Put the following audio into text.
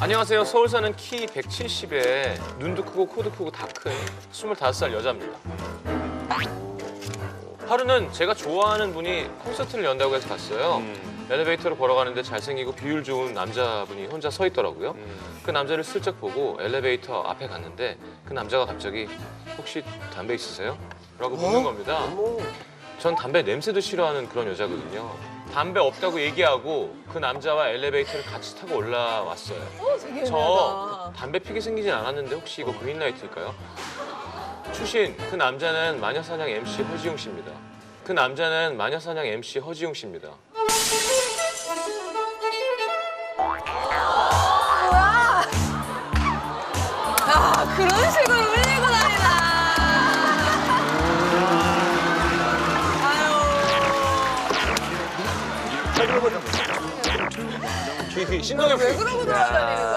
안녕하세요. 서울 사는 키 170에 눈도 크고 코도 크고 다 큰 25살 여자입니다. 하루는 제가 좋아하는 분이 콘서트를 연다고 해서 갔어요. 엘리베이터로 걸어가는데 잘생기고 비율 좋은 남자분이 혼자 서 있더라고요. 그 남자를 슬쩍 보고 엘리베이터 앞에 갔는데 그 남자가 갑자기 혹시 담배 있으세요? 라고 묻는 겁니다. 전 담배 냄새도 싫어하는 그런 여자거든요. 담배 없다고 얘기하고 그 남자와 엘리베이터를 같이 타고 올라왔어요. 어, 되게 저. 담배 피게 생기진 않았는데 혹시 이거 그린라이트일까요? 출신 그 남자는 마녀사냥 MC 허지웅 씨입니다. 그 남자는 마녀사냥 MC 허지웅 씨입니다. 아, 그런 식으로 다니나. 왜 그러고 돌아다니는 거야?